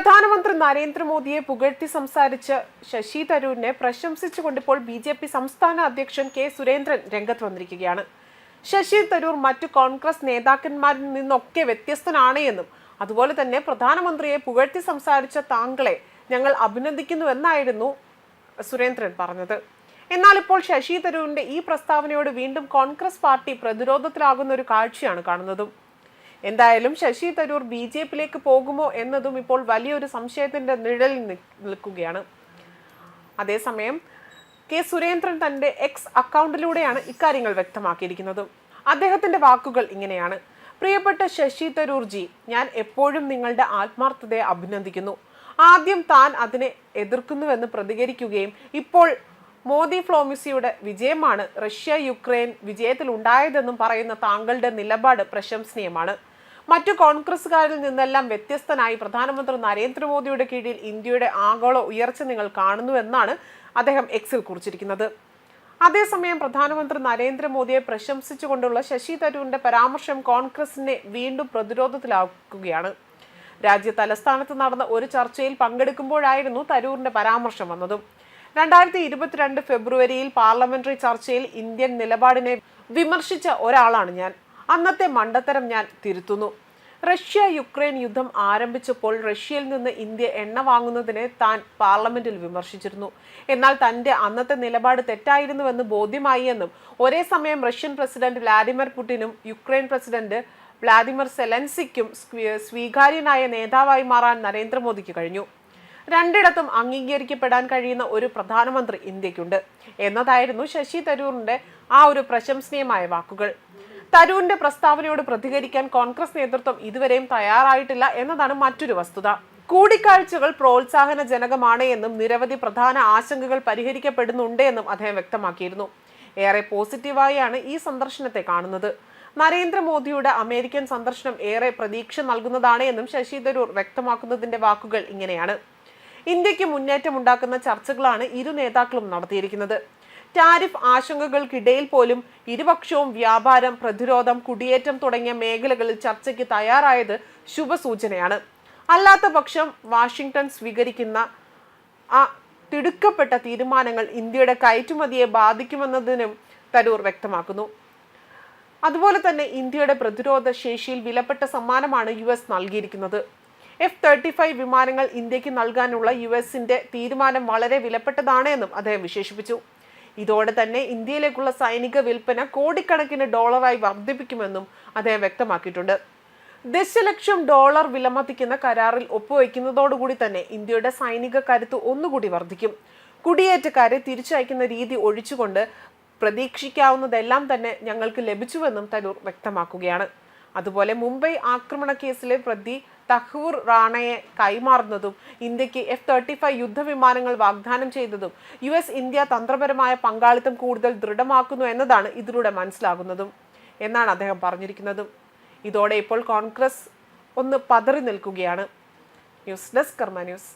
പ്രധാനമന്ത്രി നരേന്ദ്രമോദിയെ പുകഴ്ത്തി സംസാരിച്ച് ശശി തരൂരിനെ പ്രശംസിച്ചുകൊണ്ടിപ്പോൾ ബി ജെ പി സംസ്ഥാന അധ്യക്ഷൻ കെ സുരേന്ദ്രൻ രംഗത്ത് വന്നിരിക്കുകയാണ്. ശശി തരൂർ മറ്റു കോൺഗ്രസ് നേതാക്കന്മാരിൽ നിന്നൊക്കെ വ്യത്യസ്തനാണ് എന്നും അതുപോലെ തന്നെ പ്രധാനമന്ത്രിയെ പുകഴ്ത്തി സംസാരിച്ച താങ്കളെ ഞങ്ങൾ അഭിനന്ദിക്കുന്നുവെന്നായിരുന്നു സുരേന്ദ്രൻ പറഞ്ഞത്. എന്നാൽ ഇപ്പോൾ ശശി തരൂരിന്റെ ഈ പ്രസ്താവനയോട് വീണ്ടും കോൺഗ്രസ് പാർട്ടി പ്രതിരോധത്തിലാകുന്ന ഒരു കാഴ്ചയാണ് കാണുന്നതും. എന്തായാലും ശശി തരൂർ ബി ജെ പിയിലേക്ക് പോകുമോ എന്നതും ഇപ്പോൾ വലിയൊരു സംശയത്തിന്റെ നിഴലിൽ നിൽക്കുകയാണ്. അതേസമയം കെ സുരേന്ദ്രൻ തന്റെ എക്സ് അക്കൗണ്ടിലൂടെയാണ് ഇക്കാര്യങ്ങൾ വ്യക്തമാക്കിയിരിക്കുന്നത്. അദ്ദേഹത്തിന്റെ വാക്കുകൾ ഇങ്ങനെയാണ്. പ്രിയപ്പെട്ട ശശി തരൂർജി ഞാൻ എപ്പോഴും നിങ്ങളുടെ ആത്മാർത്ഥതയെ അഭിനന്ദിക്കുന്നു. ആദ്യം താൻ അതിനെ എതിർക്കുന്നുവെന്ന് പ്രതികരിക്കുകയും ഇപ്പോൾ മോദി ഫ്ലോമിസിയുടെ വിജയമാണ് റഷ്യ യുക്രൈൻ വിജയത്തിൽ ഉണ്ടായതെന്നും പറയുന്ന താങ്കളുടെ നിലപാട് പ്രശംസനീയമാണ്. മറ്റു കോൺഗ്രസുകാരിൽ നിന്നെല്ലാം വ്യത്യസ്തനായി പ്രധാനമന്ത്രി നരേന്ദ്രമോദിയുടെ കീഴിൽ ഇന്ത്യയുടെ ആഗോള ഉയർച്ച നിങ്ങൾ കാണുന്നുവെന്നാണ് അദ്ദേഹം എക്സിൽ കുറിച്ചിരിക്കുന്നത്. അതേസമയം പ്രധാനമന്ത്രി നരേന്ദ്രമോദിയെ പ്രശംസിച്ചുകൊണ്ടുള്ള ശശി തരൂരിന്റെ പരാമർശം കോൺഗ്രസിനെ വീണ്ടും പ്രതിരോധത്തിലാക്കുകയാണ്. രാജ്യ തലസ്ഥാനത്ത് നടന്ന ഒരു ചർച്ചയിൽ പങ്കെടുക്കുമ്പോഴായിരുന്നു തരൂരിന്റെ പരാമർശം വന്നതും. രണ്ടായിരത്തി ഇരുപത്തിരണ്ട് ഫെബ്രുവരിയിൽ പാർലമെന്ററി ചർച്ചയിൽ ഇന്ത്യൻ നിലപാടിനെ വിമർശിച്ച ഒരാളാണ് ഞാൻ. അന്നത്തെ മണ്ടത്തരം ഞാൻ തിരുത്തുന്നു. റഷ്യ യുക്രൈൻ യുദ്ധം ആരംഭിച്ചപ്പോൾ റഷ്യയിൽ നിന്ന് ഇന്ത്യ എണ്ണ വാങ്ങുന്നതിനെ താൻ പാർലമെന്റിൽ വിമർശിച്ചിരുന്നു. എന്നാൽ തന്റെ അന്നത്തെ നിലപാട് തെറ്റായിരുന്നുവെന്ന് ബോധ്യമായി എന്നും ഒരേ സമയം റഷ്യൻ പ്രസിഡന്റ് വ്ലാദിമിർ പുടിനും യുക്രൈൻ പ്രസിഡന്റ് വ്ലാദിമിർ സെലൻസിക്കും സ്വീ- സ്വീകാര്യനായ നേതാവായി മാറാൻ നരേന്ദ്രമോദിക്ക് കഴിഞ്ഞു. രണ്ടിടത്തും അംഗീകരിക്കപ്പെടാൻ കഴിയുന്ന ഒരു പ്രധാനമന്ത്രി ഇന്ത്യക്കുണ്ട് എന്നതായിരുന്നു ശശി തരൂറിന്റെ ആ ഒരു പ്രശംസനീയമായ വാക്കുകൾ. തരൂരിന്റെ പ്രസ്താവനയോട് പ്രതികരിക്കാൻ കോൺഗ്രസ് നേതൃത്വം ഇതുവരെയും തയ്യാറായിട്ടില്ല എന്നതാണ് മറ്റൊരു വസ്തുത. കൂടിക്കാഴ്ചകൾ പ്രോത്സാഹനജനകമാണ് എന്നും നിരവധി പ്രധാന ആശങ്കകൾ പരിഹരിക്കപ്പെടുന്നുണ്ട് എന്നും അദ്ദേഹം വ്യക്തമാക്കിയിരുന്നു. ഏറെ പോസിറ്റീവായാണ് ഈ സന്ദർശനത്തെ കാണുന്നത്. നരേന്ദ്രമോദിയുടെ അമേരിക്കൻ സന്ദർശനം ഏറെ പ്രതീക്ഷ നൽകുന്നതാണ് എന്നും ശശി തരൂർ വ്യക്തമാക്കുന്നതിന്റെ വാക്കുകൾ ഇങ്ങനെയാണ്. ഇന്ത്യയ്ക്ക് മുന്നേറ്റമുണ്ടാക്കുന്ന ചർച്ചകളാണ് ഇരു നേതാക്കളും നടത്തിയിരിക്കുന്നത്. ടാരിഫ് ആശങ്കകൾക്കിടയിൽ പോലും ഇരുപക്ഷവും വ്യാപാരം പ്രതിരോധം കുടിയേറ്റം തുടങ്ങിയ മേഖലകളിൽ ചർച്ചയ്ക്ക് തയ്യാറായത് ശുഭസൂചനയാണ്. അല്ലാത്ത പക്ഷം വാഷിംഗ്ടൺ സ്വീകരിക്കുന്ന ആ തിടുക്കപ്പെട്ട തീരുമാനങ്ങൾ ഇന്ത്യയുടെ കയറ്റുമതിയെ ബാധിക്കുമെന്നതിനും തരൂർ വ്യക്തമാക്കുന്നു. അതുപോലെ തന്നെ ഇന്ത്യയുടെ പ്രതിരോധ ശേഷിയിൽ വിലപ്പെട്ട സമ്മാനമാണ് യു എസ് നൽകിയിരിക്കുന്നത്. എഫ് തേർട്ടി ഫൈവ് വിമാനങ്ങൾ ഇന്ത്യയ്ക്ക് നൽകാനുള്ള യു എസിന്റെ തീരുമാനം വളരെ വിലപ്പെട്ടതാണ് എന്നും അദ്ദേഹം വിശേഷിപ്പിച്ചു. ഇതോടെ തന്നെ ഇന്ത്യയിലേക്കുള്ള സൈനിക വിൽപ്പന കോടിക്കണക്കിന് ഡോളറായി വർദ്ധിപ്പിക്കുമെന്നും അദ്ദേഹം വ്യക്തമാക്കിയിട്ടുണ്ട്. ദശലക്ഷം ഡോളർ വിലമതിക്കുന്ന കരാറിൽ ഒപ്പുവയ്ക്കുന്നതോടുകൂടി തന്നെ ഇന്ത്യയുടെ സൈനിക കരുത്ത് ഒന്നുകൂടി വർദ്ധിക്കും. കുടിയേറ്റക്കാരെ തിരിച്ചയക്കുന്ന രീതി ഒഴിച്ചുകൊണ്ട് പ്രതീക്ഷിക്കാവുന്നതെല്ലാം തന്നെ ഞങ്ങൾക്ക് ലഭിച്ചുവെന്നും തരൂർ വ്യക്തമാക്കുകയാണ്. അതുപോലെ മുംബൈ ആക്രമണ കേസിലെ പ്രതി തഹൂർ റാണയെ കൈമാറുന്നതും ഇന്ത്യയ്ക്ക് എഫ് തേർട്ടി ഫൈവ് യുദ്ധവിമാനങ്ങൾ വാഗ്ദാനം ചെയ്തതും യു എസ് ഇന്ത്യ തന്ത്രപരമായ പങ്കാളിത്തം കൂടുതൽ ദൃഢമാക്കുന്നു എന്നതാണ് ഇതിലൂടെ മനസ്സിലാകുന്നതും എന്നാണ് അദ്ദേഹം പറഞ്ഞിരിക്കുന്നതും. ഇതോടെ ഇപ്പോൾ കോൺഗ്രസ് ഒന്ന് പതറി നിൽക്കുകയാണ്. News desk Karma news.